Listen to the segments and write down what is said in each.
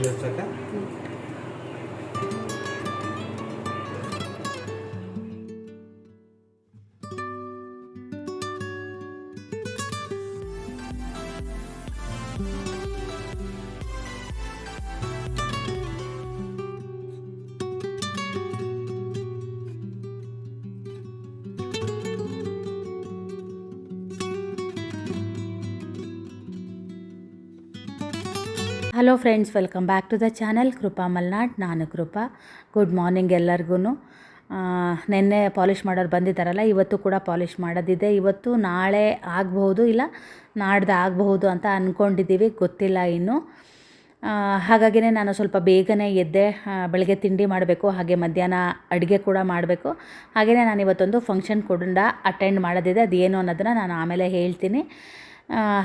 ಉರಿ ಹಚ್ಚಕ್ಕೆ hello friends welcome back to the channel Krupa Malnad ನಾನು Krupa good morning ಎಲ್ಲರಿಗೂ ನಿನ್ನೆ ಪಾಲಿಷ್ ಮಾಡೋರು ಬಂದಿದ್ದಾರಲ್ಲ, ಇವತ್ತು ಕೂಡ ಪಾಲಿಷ್ ಮಾಡೋದಿದೆ. ಇವತ್ತು ನಾಳೆ ಆಗಬಹುದು ಇಲ್ಲ, ನಾಡ್ದು ಆಗಬಹುದು ಅಂತ ಅಂದ್ಕೊಂಡಿದ್ದೀವಿ ಗೊತ್ತಿಲ್ಲ ಇನ್ನು. ಹಾಗಾಗಿನೇ ನಾನು ಸ್ವಲ್ಪ ಬೇಗನೆ ಎದ್ದೆ ಬೆಳಗ್ಗೆ ತಿಂಡಿ ಮಾಡಬೇಕು, ಹಾಗೆ ಮಧ್ಯಾಹ್ನ ಅಡುಗೆ ಕೂಡ ಮಾಡಬೇಕು. ಹಾಗೆಯೇ ನಾನು ಇವತ್ತೊಂದು ಫಂಕ್ಷನ್ ಕೂಡ ಅಟೆಂಡ್ ಮಾಡೋದಿದೆ, ಅದೇನು ಅನ್ನೋದನ್ನು ನಾನು ಆಮೇಲೆ ಹೇಳ್ತೀನಿ.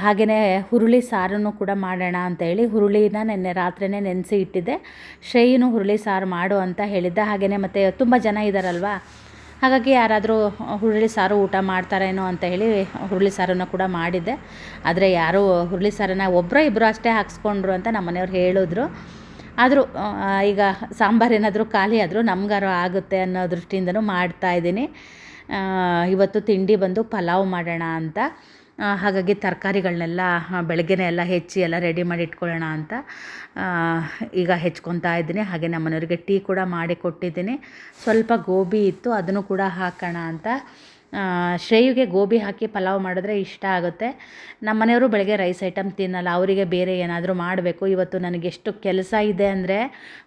ಹಾಗೆಯೇ ಹುರುಳಿ ಸಾರನ್ನು ಕೂಡ ಮಾಡೋಣ ಅಂತ ಹೇಳಿ ಹುರುಳಿನ ನೆನ್ನೆ ರಾತ್ರಿನೇ ನೆನೆಸಿ ಇಟ್ಟಿದ್ದೆ. ಶ್ರೇಯನು ಹುರುಳಿ ಸಾರು ಮಾಡು ಅಂತ ಹೇಳಿದ್ದೆ. ಹಾಗೆಯೇ ಮತ್ತು ತುಂಬ ಜನ ಇದ್ದಾರಲ್ವಾ ಹಾಗಾಗಿ ಯಾರಾದರೂ ಹುರುಳಿ ಸಾರು ಊಟ ಮಾಡ್ತಾರೇನೋ ಅಂತ ಹೇಳಿ ಹುರುಳಿ ಸಾರನ್ನು ಕೂಡ ಮಾಡಿದ್ದೆ. ಆದರೆ ಯಾರೂ ಹುರುಳಿ ಸಾರನ್ನ ಒಬ್ಬರೋ ಇಬ್ಬರು ಅಷ್ಟೇ ಹಾಕ್ಸ್ಕೊಂಡ್ರು ಅಂತ ನಮ್ಮ ಮನೆಯವ್ರು ಹೇಳಿದ್ರು. ಆದರೂ ಈಗ ಸಾಂಬಾರು ಏನಾದರೂ ಖಾಲಿ ಆದರೂ ನಮ್ಗಾರು ಆಗುತ್ತೆ ಅನ್ನೋ ದೃಷ್ಟಿಯಿಂದನೂ ಮಾಡ್ತಾ ಇದ್ದೀನಿ. ಇವತ್ತು ತಿಂಡಿ ಬಂದು ಪಲಾವ್ ಮಾಡೋಣ ಅಂತ. ಹಾಗಾಗಿ ತರಕಾರಿಗಳನ್ನೆಲ್ಲ ಬೆಳಗ್ಗೆಯೇ ಎಲ್ಲ ಹೆಚ್ಚಿ ಎಲ್ಲ ರೆಡಿ ಮಾಡಿ ಇಟ್ಕೊಳ್ಳೋಣ ಅಂತ ಈಗ ಹೆಚ್ಕೊತಾ ಇದ್ದೀನಿ. ಹಾಗೆ ನಮ್ಮ ಮನೆಯವರಿಗೆ ಟೀ ಕೂಡ ಮಾಡಿ ಕೊಟ್ಟಿದ್ದೀನಿ. ಸ್ವಲ್ಪ ಗೋಬಿ ಇತ್ತು, ಅದನ್ನು ಕೂಡ ಹಾಕೋಣ ಅಂತ. ಶ್ರೇಯುಗೆ ಗೋಬಿ ಹಾಕಿ ಪಲಾವ್ ಮಾಡಿದ್ರೆ ಇಷ್ಟ ಆಗುತ್ತೆ. ನಮ್ಮ ಮನೆಯವರು ಬೆಳಗ್ಗೆ ರೈಸ್ ಐಟಮ್ ತಿನ್ನಲ್ಲ, ಅವರಿಗೆ ಬೇರೆ ಏನಾದರೂ ಮಾಡಬೇಕು. ಇವತ್ತು ನನಗೆ ಎಷ್ಟು ಕೆಲಸ ಇದೆ ಅಂದರೆ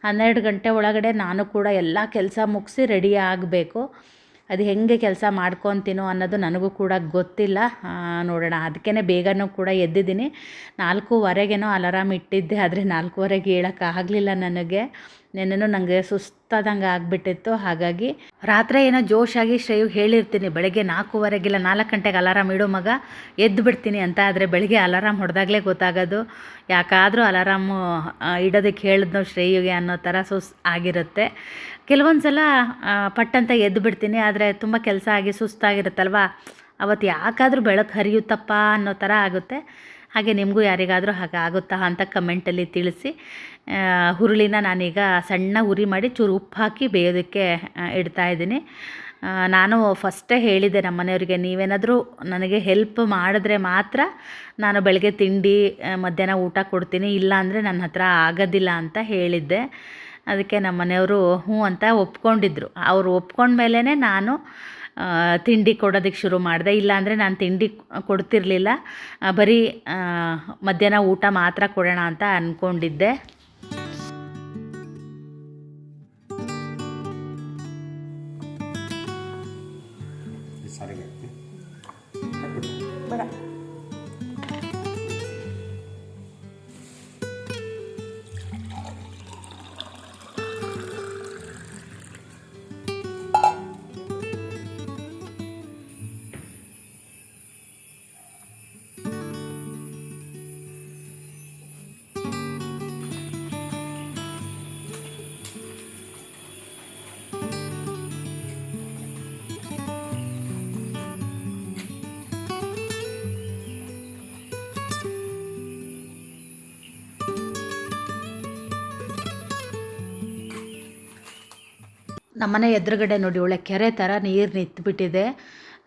ಹನ್ನೆರಡು ಗಂಟೆ ಒಳಗಡೆ ನಾನು ಕೂಡ ಎಲ್ಲ ಕೆಲಸ ಮುಗಿಸಿ ರೆಡಿ ಆಗಬೇಕು. ಅದು ಹೆಂಗೆ ಕೆಲಸ ಮಾಡ್ಕೊತೀನೋ ಅನ್ನೋದು ನನಗೂ ಕೂಡ ಗೊತ್ತಿಲ್ಲ. ನೋಡೋಣ. ಅದಕ್ಕೇ ಬೇಗನೂ ಕೂಡ ಎದ್ದಿದ್ದೀನಿ. ನಾಲ್ಕೂವರೆಗೇನೋ ಅಲಾರಾಮ್ ಇಟ್ಟಿದ್ದೆ, ಆದರೆ ನಾಲ್ಕೂವರೆಗೆ ಹೇಳೋಕ್ಕಾಗಲಿಲ್ಲ ನನಗೆ. ನೆನ್ನೆನೂ ನನಗೆ ಸುಸ್ತಾದಂಗೆ ಆಗಿಬಿಟ್ಟಿತ್ತು. ಹಾಗಾಗಿ ರಾತ್ರಿ ಏನೋ ಜೋಶಾಗಿ ಶ್ರೇಯು ಹೇಳಿರ್ತೀನಿ, ಬೆಳಗ್ಗೆ ನಾಲ್ಕೂವರೆಗಿಲ್ಲ ನಾಲ್ಕು ಗಂಟೆಗೆ ಅಲಾರಾಮ್ ಇಡೋ ಮಗ, ಎದ್ದು ಬಿಡ್ತೀನಿ ಅಂತ ಆದರೆ ಬೆಳಗ್ಗೆ ಅಲಾರಾಮ್ ಹೊಡೆದಾಗಲೇ ಗೊತ್ತಾಗೋದು. ಯಾಕಾದರೂ ಅಲಾರಾಮು ಇಡೋದಕ್ಕೆ ಹೇಳಿದ್ನೋ ಶ್ರೇಯುಗೆ ಅನ್ನೋ ಥರ ಸುಸ್, ಆಗಿರುತ್ತೆ. ಕೆಲವೊಂದು ಸಲ ಪಟ್ಟಂತ ಎದ್ದು ಬಿಡ್ತೀನಿ, ಆದರೆ ತುಂಬ ಕೆಲಸ ಆಗಿ ಸುಸ್ತಾಗಿರುತ್ತಲ್ವ? ಅವತ್ತು ಯಾಕಾದರೂ ಬೆಳಕು ಹರಿಯುತ್ತಪ್ಪ ಅನ್ನೋ ಥರ ಆಗುತ್ತೆ. ಹಾಗೆ ನಿಮಗೂ ಯಾರಿಗಾದರೂ ಹಾಗೆ ಆಗುತ್ತಾ ಅಂತ ಕಮೆಂಟಲ್ಲಿ ತಿಳಿಸಿ. ಹುರುಳಿನ ನಾನೀಗ ಸಣ್ಣ ಉರಿ ಮಾಡಿ ಚೂರು ಉಪ್ಪು ಹಾಕಿ ಬೇಯೋದಕ್ಕೆ ಇಡ್ತಾ ಇದ್ದೀನಿ. ನಾನು ಫಸ್ಟೇ ಹೇಳಿದೆ ನಮ್ಮ ಮನೆಯವರಿಗೆ, ನೀವೇನಾದರೂ ನನಗೆ ಹೆಲ್ಪ್ ಮಾಡಿದ್ರೆ ಮಾತ್ರ ನಾನು ಬೆಳಗ್ಗೆ ತಿಂಡಿ ಮಧ್ಯಾಹ್ನ ಊಟ ಕೊಡ್ತೀನಿ, ಇಲ್ಲ ಅಂದರೆ ನನ್ನ ಹತ್ರ ಆಗೋದಿಲ್ಲ ಅಂತ ಹೇಳಿದ್ದೆ. ಅದಕ್ಕೆ ನಮ್ಮ ಮನೆಯವರು ಹ್ಞೂ ಅಂತ ಒಪ್ಕೊಂಡಿದ್ರು. ಅವ್ರು ಒಪ್ಕೊಂಡ್ಮೇಲೇ ನಾನು ತಿಂಡಿ ಕೊಡೋದಕ್ಕೆ ಶುರು ಮಾಡಿದೆ. ಇಲ್ಲಾಂದರೆ ನಾನು ತಿಂಡಿ ಕೊಡ್ತಿರಲಿಲ್ಲ. ಬರೀ ಮಧ್ಯಾಹ್ನ ಊಟ ಮಾತ್ರ ಕೊಡೋಣ ಅಂತ ಅಂದ್ಕೊಂಡಿದ್ದೆ ನಮ್ಮನೆ ಎದುರುಗಡೆ ನೋಡಿ, ಒಳ್ಳೆ ಕೆರೆ ಥರ ನೀರು ನಿಂತ್ಬಿಟ್ಟಿದೆ.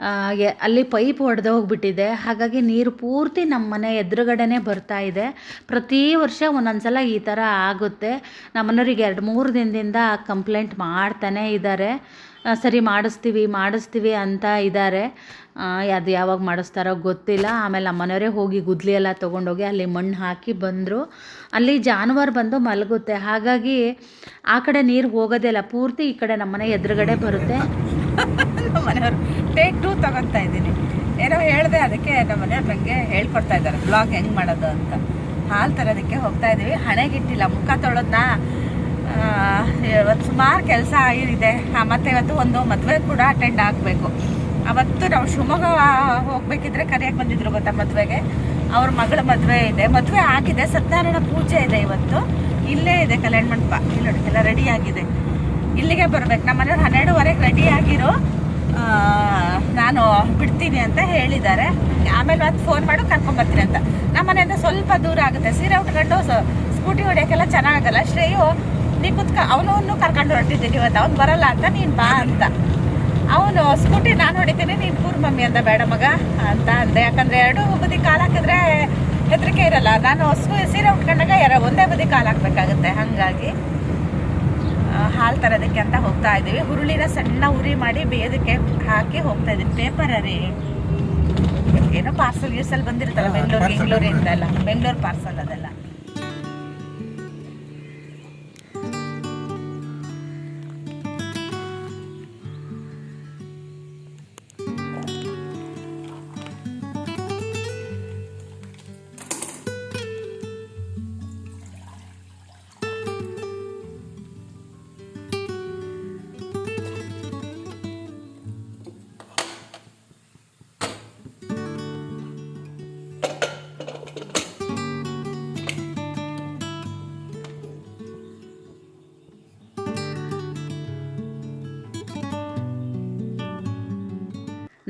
ಹಾಗೆ ಅಲ್ಲಿ ಪೈಪ್ ಹೋಗ್ಬಿಟ್ಟಿದೆ. ಹಾಗಾಗಿ ನೀರು ಪೂರ್ತಿ ನಮ್ಮ ಮನೆ ಎದುರುಗಡೆನೇ ಬರ್ತಾ ಇದೆ. ಪ್ರತಿ ವರ್ಷ ಒಂದೊಂದು ಸಲ ಈ ಥರ ಆಗುತ್ತೆ. ನಮ್ಮನೆಯವ್ರಿಗೆ ಎರಡು ಮೂರು ದಿನದಿಂದ ಕಂಪ್ಲೇಂಟ್ ಮಾಡ್ತಾನೇ ಇದ್ದಾರೆ. ಸರಿ ಮಾಡಿಸ್ತೀವಿ ಮಾಡಿಸ್ತೀವಿ ಅಂತ ಇದ್ದಾರೆ ಅದು ಯಾವಾಗ ಮಾಡಿಸ್ತಾರೋ ಗೊತ್ತಿಲ್ಲ. ಆಮೇಲೆ ನಮ್ಮ ಮನೆಯವರೇ ಹೋಗಿ ಗುದ್ಲಿ ಎಲ್ಲ ತೊಗೊಂಡೋಗಿ ಅಲ್ಲಿ ಮಣ್ಣು ಹಾಕಿ ಬಂದರು. ಅಲ್ಲಿ ಜಾನುವಾರು ಬಂದು ಮಲಗುತ್ತೆ. ಹಾಗಾಗಿ ಆ ಕಡೆ ನೀರು ಹೋಗೋದೇ ಇಲ್ಲ. ಪೂರ್ತಿ ಈ ಕಡೆ ನಮ್ಮನೆ ಎದುರುಗಡೆ ಬರುತ್ತೆ. ನಮ್ಮನೆಯವರು ಟೇಕ್ ಟೂ ತಗೊತಾ ಇದ್ದೀನಿ. ಏನೋ ಹೇಳಿದೆ, ಅದಕ್ಕೆ ನಮ್ಮ ಬಗ್ಗೆ ಹೇಳ್ಕೊಡ್ತಾ ಇದ್ದಾರೆ. ಬ್ಲಾಗ್ ಹೆಂಗೆ ಮಾಡೋದು ಅಂತ. ಹಾಲು ತರೋದಕ್ಕೆ ಹೋಗ್ತಾ ಇದ್ದೀವಿ ಹಣೆಗಿಟ್ಟಿಲ್ಲ. ಮುಖ ತೊಳೆದ್ನ? ಇವತ್ತು ಸುಮಾರು ಕೆಲಸ ಆಗಿದೆ. ಮತ್ತೆ ಇವತ್ತು ಒಂದು ಮದುವೆ ಕೂಡ ಅಟೆಂಡ್ ಆಗಬೇಕು. ಅವತ್ತು ನಾವು ಶಿವಮೊಗ್ಗ ಹೋಗ್ಬೇಕಿದ್ರೆ ಕರೆಯಕ್ಕೆ ಬಂದಿದ್ರು ಗೊತ್ತಾ ಮದುವೆಗೆ? ಅವ್ರ ಮಗಳ ಮದುವೆ ಇದೆ. ಮದುವೆ ಆಗಿದೆ. ಸತ್ಯನಾರಾಯಣ ಪೂಜೆ ಇದೆ ಇವತ್ತು. ಇಲ್ಲೇ ಇದೆ ಕಲ್ಯಾಣ ಮಂಟಪ. ಇಲ್ಲಿ ನೋಡಿ, ಎಲ್ಲ ರೆಡಿ ಆಗಿದೆ. ಇಲ್ಲಿಗೆ ಬರ್ಬೇಕು. ನಮ್ಮ ಮನೆಯವ್ರು ಹನ್ನೆರಡುವರೆಗೆ ರೆಡಿ ಆಗಿರೋ ನಾನು ಬಿಡ್ತೀನಿ ಅಂತ ಹೇಳಿದ್ದಾರೆ. ಆಮೇಲೆ ಮತ್ತೆ ಫೋನ್ ಮಾಡು, ಕರ್ಕೊಂಬರ್ತೀನಿ ಅಂತ. ನಮ್ಮ ಮನೆಯಿಂದ ಸ್ವಲ್ಪ ದೂರ ಆಗುತ್ತೆ. ಸೀರೆ ಉಟ್ಕೊಂಡು ಸ್ಕೂಟಿ ಹೊಡಿಯೋಕ್ಕೆಲ್ಲ ಚೆನ್ನಾಗಲ್ಲ. ಶ್ರೇಯು ನೀ ಕುತ್ಕ ಅವನನ್ನು ಕರ್ಕೊಂಡು ಹೊರಟಿದ್ದೀನಿ ಇವತ್ತು ಅವ್ನು ಬರಲ್ಲ ಅಂತ ನೀನು ಬಾ ಅಂತ. ಅವನು ಸ್ಕೂಟಿ ನಾನು ಹೊಡಿತೀನಿ ನೀನು ಪೂರ್ ಮಮ್ಮಿ ಅಂತ ಬೇಡ ಮಗ ಅಂತ ಅಂದೆ. ಯಾಕಂದ್ರೆ ಎರಡು ಬದಿ ಕಾಲು ಹಾಕಿದ್ರೆ ಹೆದರಿಕೆ ಇರಲ್ಲ. ನಾನು ಹಸು ಸೀರೆ ಉಟ್ಕೊಂಡಾಗ ಯಾರ ಒಂದೇ ಬದಿ ಕಾಲು ಹಾಕಬೇಕಾಗುತ್ತೆ. ಹಾಗಾಗಿ ಹಾಲು ತರೋದಕ್ಕೆ ಅಂತ ಹೋಗ್ತಾ ಇದ್ದೀವಿ. ಹುರುಳಿನ ಸಣ್ಣ ಉರಿ ಮಾಡಿ ಬೇಯೋದಕ್ಕೆ ಹಾಕಿ ಹೋಗ್ತಾ ಇದ್ದೀನಿ. ಪೇಪರ್ ರೀ ಏನೋ ಪಾರ್ಸಲ್ ಗೀರ್ಸಲ್ ಬಂದಿರ್ತಲ್ಲ ಬೆಂಗ್ಳೂರು ಬೆಂಗಳೂರಿಂದ ಎಲ್ಲ. ಬೆಂಗಳೂರು ಪಾರ್ಸಲ್ ಅದೆಲ್ಲ.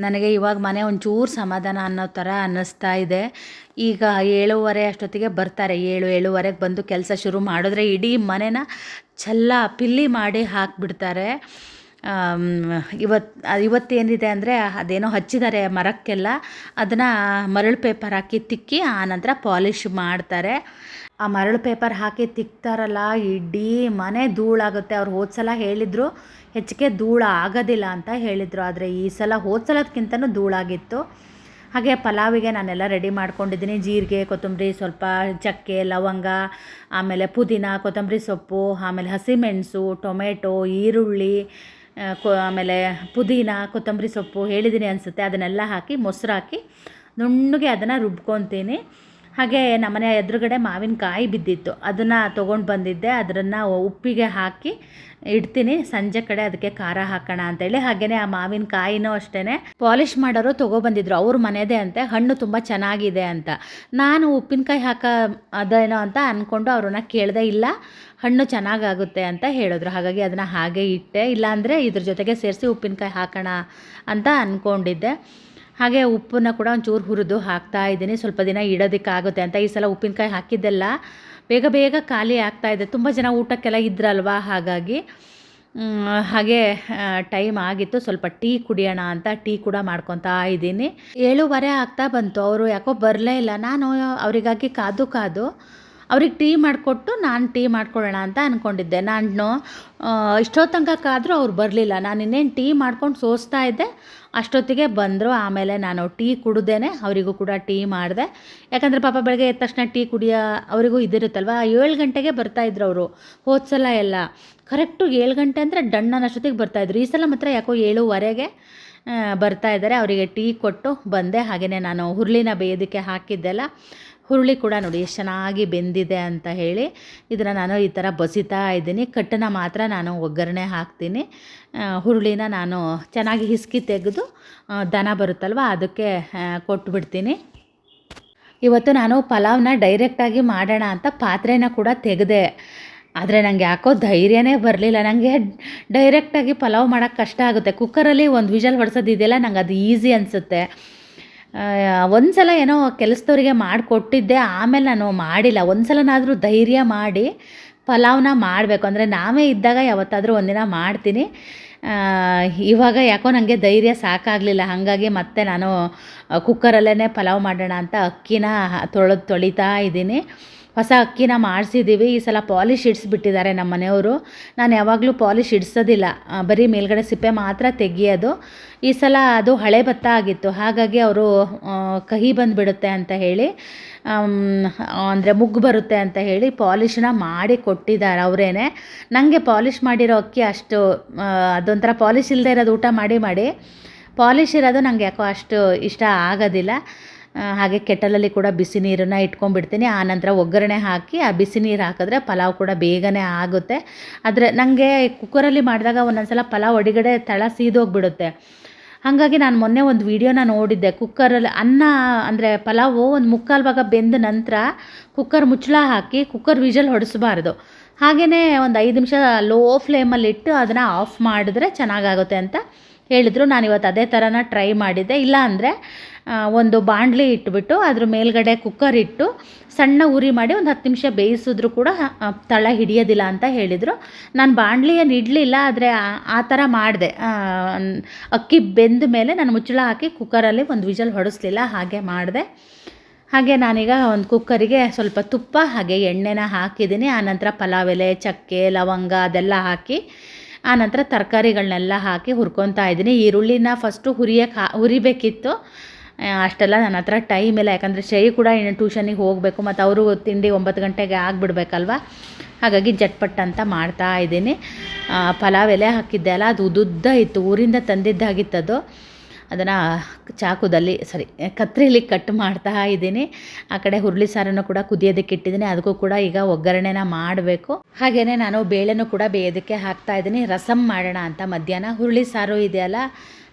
ನನಗೆ ಇವಾಗ ಮನೆ ಒಂಚೂರು ಸಮಾಧಾನ ಅನ್ನೋ ಥರ ಅನ್ನಿಸ್ತಾ ಇದೆ. ಈಗ ಏಳುವರೆ ಅಷ್ಟೊತ್ತಿಗೆ ಬರ್ತಾರೆ. ಏಳು, ಏಳುವರೆಗೆ ಬಂದು ಕೆಲಸ ಶುರು ಮಾಡಿದ್ರೆ ಇಡೀ ಮನೆನ ಚೆಲ್ಲ ಪಿಲ್ಲಿ ಮಾಡಿ ಹಾಕಿಬಿಡ್ತಾರೆ. ಇವತ್ತು ಇವತ್ತೇನಿದೆ ಅಂದರೆ ಅದೇನೋ ಹಚ್ಚಿದ್ದಾರೆ ಮರಕ್ಕೆಲ್ಲ. ಅದನ್ನು ಮರಳು ಪೇಪರ್ ಹಾಕಿ ತಿಕ್ಕಿ ಆನಂತರ ಪಾಲಿಷ್ ಮಾಡ್ತಾರೆ. ಆ ಮರಳು ಪೇಪರ್ ಹಾಕಿ ತಿಕ್ತಾರಲ್ಲ, ಇಡೀ ಮನೆ ಧೂಳಾಗುತ್ತೆ. ಅವ್ರು ಹೋದ ಸಲ ಹೇಳಿದರು ಹೆಚ್ಚಿಗೆ ಧೂಳು ಆಗೋದಿಲ್ಲ ಅಂತ ಹೇಳಿದರು. ಆದರೆ ಈ ಸಲ ಹೋದ ಸಲದಕ್ಕಿಂತನೂ ಧೂಳಾಗಿತ್ತು ಹಾಗೆ ಪಲಾವಿಗೆ ನಾನೆಲ್ಲ ರೆಡಿ ಮಾಡ್ಕೊಂಡಿದ್ದೀನಿ. ಜೀರಿಗೆ, ಕೊತ್ತಂಬರಿ, ಸ್ವಲ್ಪ ಚಕ್ಕೆ, ಲವಂಗ, ಆಮೇಲೆ ಪುದೀನ, ಕೊತ್ತಂಬರಿ ಸೊಪ್ಪು, ಆಮೇಲೆ ಹಸಿಮೆಣಸು, ಟೊಮೆಟೊ, ಈರುಳ್ಳಿ ಕೊ, ಆಮೇಲೆ ಪುದೀನ, ಕೊತ್ತಂಬರಿ ಸೊಪ್ಪು ಹೇಳಿದ್ದೀನಿ ಅನಿಸುತ್ತೆ. ಅದನ್ನೆಲ್ಲ ಹಾಕಿ, ಮೊಸರು ಹಾಕಿ ನುಣ್ಣಗೆ ಅದನ್ನು ರುಬ್ಕೊತೀನಿ. ಹಾಗೆ ನಮ್ಮನೆ ಎದುರುಗಡೆ ಮಾವಿನಕಾಯಿ ಬಿದ್ದಿತ್ತು. ಅದನ್ನು ತೊಗೊಂಡು ಬಂದಿದ್ದೆ. ಅದನ್ನು ಉಪ್ಪಿಗೆ ಹಾಕಿ ಇಡ್ತೀನಿ. ಸಂಜೆ ಕಡೆ ಅದಕ್ಕೆ ಖಾರ ಹಾಕೋಣ ಅಂತೇಳಿ ಹಾಗೆಯೇ ಆ ಮಾವಿನಕಾಯಿನೂ ಅಷ್ಟೇ ಪಾಲಿಷ್ ಮಾಡೋರು ತೊಗೊಬಂದಿದ್ರು ಅವ್ರ ಮನೆದೇ ಅಂತೆ. ಹಣ್ಣು ತುಂಬ ಚೆನ್ನಾಗಿದೆ ಅಂತ. ನಾನು ಉಪ್ಪಿನಕಾಯಿ ಹಾಕೋ ಅದೇನೋ ಅಂತ ಅಂದ್ಕೊಂಡು ಅವ್ರನ್ನ ಕೇಳದೆ ಇಲ್ಲ. ಹಣ್ಣು ಚೆನ್ನಾಗಾಗುತ್ತೆ ಅಂತ ಹೇಳಿದ್ರು. ಹಾಗಾಗಿ ಅದನ್ನು ಹಾಗೆ ಇಟ್ಟೆ. ಇಲ್ಲಾಂದರೆ ಇದ್ರ ಜೊತೆಗೆ ಸೇರಿಸಿ ಉಪ್ಪಿನಕಾಯಿ ಹಾಕೋಣ ಅಂತ ಅಂದ್ಕೊಂಡಿದ್ದೆ ಹಾಗೆ ಉಪ್ಪನ್ನ ಕೂಡ ಒಂಚೂರು ಹುರಿದು ಹಾಕ್ತಾ ಇದ್ದೀನಿ. ಸ್ವಲ್ಪ ದಿನ ಇಡೋದಕ್ಕಾಗುತ್ತೆ ಅಂತ ಈ ಸಲ ಉಪ್ಪಿನಕಾಯಿ ಹಾಕಿದ್ದೆಲ್ಲ. ಬೇಗ ಬೇಗ ಖಾಲಿ ಆಗ್ತಾ ಇದೆ. ತುಂಬ ಜನ ಊಟಕ್ಕೆಲ್ಲ ಇದ್ರಲ್ವಾ? ಹಾಗಾಗಿ ಹಾಗೆ ಟೈಮ್ ಆಗಿತ್ತು. ಸ್ವಲ್ಪ ಟೀ ಕುಡಿಯೋಣ ಅಂತ ಟೀ ಕೂಡ ಮಾಡ್ಕೊತಾ ಇದ್ದೀನಿ. ಏಳುವರೆ ಆಗ್ತಾ ಬಂತು. ಅವರು ಯಾಕೋ ಬರಲೇ ಇಲ್ಲ. ನಾನು ಅವರಿಗಾಗಿ ಕಾದು ಕಾದು ಅವ್ರಿಗೆ ಟೀ ಮಾಡಿಕೊಟ್ಟು ನಾನು ಟೀ ಮಾಡ್ಕೊಳ್ಳೋಣ ಅಂತ ಅಂದ್ಕೊಂಡಿದ್ದೆ ನಾನು ಇಷ್ಟೋ ಕಾದರೂ ಅವ್ರು ಬರಲಿಲ್ಲ. ನಾನು ಇನ್ನೇನು ಟೀ ಮಾಡ್ಕೊಂಡು ಸೋಸ್ತಾ ಇದ್ದೆ. ಅಷ್ಟೊತ್ತಿಗೆ ಬಂದರು. ಆಮೇಲೆ ನಾನು ಟೀ ಕುಡ್ದೇನೆ. ಅವರಿಗೂ ಕೂಡ ಟೀ ಮಾಡಿದೆ. ಯಾಕಂದರೆ ಪಾಪ ಬೆಳಗ್ಗೆ ಎದ್ದ ತಕ್ಷಣ ಟೀ ಕುಡಿಯೋ ಅವರಿಗೂ ಇದಿರುತ್ತಲ್ವ? ಏಳು ಗಂಟೆಗೆ ಬರ್ತಾಯಿದ್ರು ಅವರು. ಹೋದ ಸಲ ಎಲ್ಲ. ಕರೆಕ್ಟು ಏಳು ಗಂಟೆ ಅಂದರೆ ಡಣ್ಣನ ಅಷ್ಟೊತ್ತಿಗೆ ಬರ್ತಾಯಿದ್ರು ಈ ಸಲ ಮಾತ್ರ ಯಾಕೋ ಏಳುವರೆಗೆ ಬರ್ತಾ ಇದ್ದಾರೆ. ಅವರಿಗೆ ಟೀ ಕೊಟ್ಟು ಬಂದೆ. ಹಾಗೆಯೇ ನಾನು ಹುರುಳಿನ ಬೇಯೋದಕ್ಕೆ ಹಾಕಿದ್ದೆಲ್ಲ. ಹುರುಳಿ ಕೂಡ ನೋಡಿ ಎಷ್ಟು ಚೆನ್ನಾಗಿ ಬೆಂದಿದೆ ಅಂತ ಹೇಳಿ ಇದನ್ನು ನಾನು ಈ ಥರ ಬಸಿತಾ ಇದ್ದೀನಿ. ಕಟ್ಟನ್ನು ಮಾತ್ರ ನಾನು ಒಗ್ಗರಣೆ ಹಾಕ್ತೀನಿ. ಹುರುಳಿನ ನಾನು ಚೆನ್ನಾಗಿ ಹಿಸ್ಕಿ ತೆಗೆದು ದನ ಬರುತ್ತಲ್ವ ಅದಕ್ಕೆ ಕೊಟ್ಬಿಡ್ತೀನಿ. ಇವತ್ತು ನಾನು ಪಲಾವ್ನ ಡೈರೆಕ್ಟಾಗಿ ಮಾಡೋಣ ಅಂತ ಪಾತ್ರೆನ ಕೂಡ ತೆಗೆದೆ. ಆದರೆ ನನಗೆ ಯಾಕೋ ಧೈರ್ಯನೇ ಬರಲಿಲ್ಲ. ನನಗೆ ಡೈರೆಕ್ಟಾಗಿ ಪಲಾವ್ ಮಾಡೋಕ್ಕೆ ಕಷ್ಟ ಆಗುತ್ತೆ. ಕುಕ್ಕರಲ್ಲಿ ಒಂದು ವಿಷಲ್ ಹೊಡ್ಸೋದಿದೆಯಲ್ಲ ನಂಗೆ ಅದು ಈಸಿ ಅನಿಸುತ್ತೆ. ಒಂದು ಸಲ ಏನೋ ಕೆಲಸದವರಿಗೆ ಮಾಡಿಕೊಟ್ಟಿದ್ದೆ, ಆಮೇಲೆ ನಾನು ಮಾಡಿಲ್ಲ. ಒಂದು ಸಲನಾದರೂ ಧೈರ್ಯ ಮಾಡಿ ಪಲಾವ್ನ ಮಾಡಬೇಕು. ಅಂದರೆ ನಾವೇ ಇದ್ದಾಗ ಯಾವತ್ತಾದರೂ ಒಂದಿನ ಮಾಡ್ತೀನಿ. ಇವಾಗ ಯಾಕೋ ನನಗೆ ಧೈರ್ಯ ಸಾಕಾಗಲಿಲ್ಲ. ಹಾಗಾಗಿ ಮತ್ತೆ ನಾನು ಕುಕ್ಕರಲ್ಲೇ ಪಲಾವ್ ಮಾಡೋಣ ಅಂತ ಅಕ್ಕಿನ ತೊಳೆದು ತೊಳಿತಾ ಇದ್ದೀನಿ. ಹೊಸ ಅಕ್ಕಿನ ಮಾಡಿಸಿದ್ದೀವಿ. ಈ ಸಲ ಪಾಲಿಶ್ ಇಡಿಸ್ಬಿಟ್ಟಿದ್ದಾರೆ ನಮ್ಮ ಮನೆಯವರು. ನಾನು ಯಾವಾಗಲೂ ಪಾಲಿಶ್ ಇಡಿಸೋದಿಲ್ಲ. ಬರೀ ಮೇಲ್ಗಡೆ ಸಿಪ್ಪೆ ಮಾತ್ರ ತೆಗಿಯೋದು. ಈ ಸಲ ಅದು ಹಳೆ ಭತ್ತ ಆಗಿತ್ತು. ಹಾಗಾಗಿ ಅವರು ಕಹಿ ಬಂದುಬಿಡುತ್ತೆ ಅಂತ ಹೇಳಿ ಅಂದರೆ ಮುಗ್ಗು ಬರುತ್ತೆ ಅಂತ ಹೇಳಿ ಪಾಲಿಶ್ನ ಮಾಡಿ ಕೊಟ್ಟಿದ್ದಾರೆ ಅವರೇನೆ. ನನಗೆ ಪಾಲಿಶ್ ಮಾಡಿರೋ ಅಕ್ಕಿ ಅಷ್ಟು ಅದೊಂಥರ ಪಾಲಿಶ್ ಇಲ್ಲದೆ ಇರೋದು ಊಟ ಮಾಡಿ ಮಾಡಿ. ಪಾಲಿಶ್ ಇರೋದು ನನಗೆ ಯಾಕೋ ಅಷ್ಟು ಇಷ್ಟ ಆಗೋದಿಲ್ಲ. ಹಾಗೆ ಕೆಟಲಲ್ಲಿ ಕೂಡ ಬಿಸಿ ನೀರನ್ನು ಇಟ್ಕೊಂಡ್ಬಿಡ್ತೀನಿ. ಆನಂತರ ಒಗ್ಗರಣೆ ಹಾಕಿ ಆ ಬಿಸಿ ನೀರು ಹಾಕಿದ್ರೆ ಪಲಾವ್ ಕೂಡ ಬೇಗನೆ ಆಗುತ್ತೆ. ಆದರೆ ನನಗೆ ಕುಕ್ಕರಲ್ಲಿ ಮಾಡಿದಾಗ ಒಂದೊಂದ್ಸಲ ಪಲಾವ್ ಒಡೆಗಡೆ ತಳ ಸೀದೋಗ್ಬಿಡುತ್ತೆ. ಹಾಗಾಗಿ ನಾನು ಮೊನ್ನೆ ಒಂದು ವೀಡಿಯೋನ ನೋಡಿದ್ದೆ. ಕುಕ್ಕರಲ್ಲಿ ಅನ್ನ, ಅಂದರೆ ಪಲಾವು ಒಂದು ಮುಕ್ಕಾಲು ಭಾಗ ಬೆಂದ ನಂತರ ಕುಕ್ಕರ್ ಮುಚ್ಚಳ ಹಾಕಿ ಕುಕ್ಕರ್ ವಿಜಲ್ ಹೊಡಿಸಬಾರ್ದು. ಹಾಗೆಯೇ ಒಂದು ಐದು ನಿಮಿಷ ಲೋ ಫ್ಲೇಮಲ್ಲಿಟ್ಟು ಅದನ್ನು ಆಫ್ ಮಾಡಿದ್ರೆ ಚೆನ್ನಾಗಾಗುತ್ತೆ ಅಂತ. ಹೇಳಿದ್ರು ನಾನು ಇವತ್ತು ಅದೇ ಥರನ ಟ್ರೈ ಮಾಡಿದ್ದೆ. ಇಲ್ಲ ಅಂದರೆ ಒಂದು ಬಾಣಲಿ ಇಟ್ಬಿಟ್ಟು, ಅದ್ರ ಮೇಲ್ಗಡೆ ಕುಕ್ಕರ್ ಇಟ್ಟು, ಸಣ್ಣ ಉರಿ ಮಾಡಿ ಒಂದು ಹತ್ತು ನಿಮಿಷ ಬೇಯಿಸಿದ್ರು ಕೂಡ ತಳ ಹಿಡಿಯೋದಿಲ್ಲ ಅಂತ ಹೇಳಿದರು. ನಾನು ಬಾಣಲಿ ಇಡಲಿಲ್ಲ ಆದರೆ ಆ ಥರ ಮಾಡಿದೆ. ಅಕ್ಕಿ ಬೆಂದ ಮೇಲೆ ನಾನು ಮುಚ್ಚಳ ಹಾಕಿ ಕುಕ್ಕರಲ್ಲಿ ಒಂದು ವಿಜಲ್ ಹೊಡಿಸ್ಲಿಲ್ಲ, ಹಾಗೆ ಮಾಡಿದೆ. ಹಾಗೆ ನಾನೀಗ ಒಂದು ಕುಕ್ಕರಿಗೆ ಸ್ವಲ್ಪ ತುಪ್ಪ, ಹಾಗೆ ಎಣ್ಣೆನ ಹಾಕಿದ್ದೀನಿ. ಆನಂತರ ಪಲಾವ್ ಎಲೆ, ಚಕ್ಕೆ, ಲವಂಗ ಅದೆಲ್ಲ ಹಾಕಿ ಆನಂತರ ತರಕಾರಿಗಳನ್ನೆಲ್ಲ ಹಾಕಿ ಹುರ್ಕೊತಾ ಇದ್ದೀನಿ. ಈರುಳ್ಳಿನ ಫಸ್ಟು ಹುರಿಯಕ್ಕೆ ಹಾ ಹುರಿಬೇಕಿತ್ತು. ಆ, ಅಷ್ಟೆಲ್ಲ ನನ್ನ ಹತ್ರ ಟೈಮ್ ಇಲ್ಲ. ಯಾಕಂದರೆ ಶೈ ಕೂಡ ಇನ್ನು ಟ್ಯೂಷನಿಗೆ ಹೋಗಬೇಕು ಮತ್ತು ಅವರು ತಿಂಡಿ ಒಂಬತ್ತು ಗಂಟೆಗೆ ಆಗಿಬಿಡ್ಬೇಕಲ್ವ? ಹಾಗಾಗಿ ಜಟ್ಪಟ್ ಅಂತ ಮಾಡ್ತಾ ಇದ್ದೀನಿ. ಪಲಾವ್ ಎಲೆ ಹಾಕಿದ್ದೆ ಅಲ್ಲ ಅದು ಉದ್ದುದ್ದ ಇತ್ತು. ಊರಿಂದ ತಂದಿದ್ದಾಗಿತ್ತದು. ಅದನ್ನು ಚಾಕುದಲ್ಲಿ ಸರಿ ಕತ್ರಿಲಿ ಕಟ್ ಮಾಡ್ತಾ ಇದ್ದೀನಿ. ಆ ಕಡೆ ಹುರುಳಿ ಸಾರನ್ನು ಕೂಡ ಕುದಿಯೋದಕ್ಕೆ ಇಟ್ಟಿದ್ದೀನಿ. ಅದಕ್ಕೂ ಕೂಡ ಈಗ ಒಗ್ಗರಣೆನ ಮಾಡಬೇಕು. ಹಾಗೆಯೇ ನಾನು ಬೇಳೆನೂ ಕೂಡ ಬೇಯೋದಕ್ಕೆ ಹಾಕ್ತಾ ಇದ್ದೀನಿ. ರಸಮ್ ಮಾಡೋಣ ಅಂತ ಮಧ್ಯಾಹ್ನ. ಹುರುಳಿ ಸಾರು ಇದೆಯಲ್ಲ